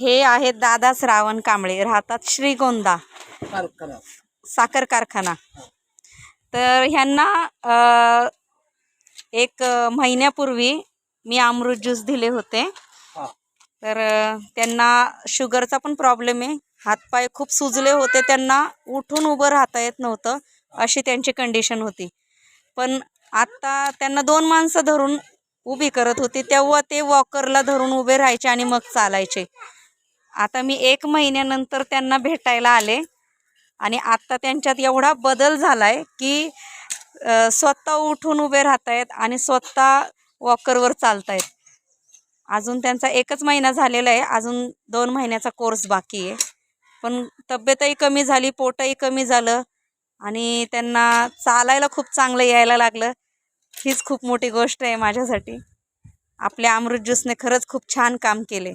हे आहेत दादा श्रावण कांबळे. राहतात श्रीगोंदा. साखर कारखाना. तर ह्यांना एक महिन्यापूर्वी मी अमृत ज्यूस दिले होते. तर त्यांना शुगरचा पण प्रॉब्लेम आहे. हातपाय खूप सुजले होते. त्यांना उठून उभं राहता येत नव्हतं अशी त्यांची कंडिशन होती. पण आत्ता त्यांना दोन माणसं धरून उभी करत होती. तेव्हा ते वॉकरला धरून उभे राहायचे आणि मग चालायचे. आता मी एक महिन्यानंतर त्यांना भेटायला आले. आणि आत्ता त्यांच्यात एवढा बदल झाला आहे की स्वतः उठून उभे राहत आहेत आणि स्वतः वॉकरवर चालत आहेत अजून त्यांचा एकच महिना झालेला आहे. अजून दोन महिन्याचा कोर्स बाकी आहे. पण तब्येतही कमी झाली पोटही कमी झालं आणि त्यांना चालायला खूप चांगलं यायला लागलं. हीच खूप मोठी गोष्ट आहे माझ्यासाठी. आपल्या अमृत ज्यूसने खरंच खूप छान काम केले.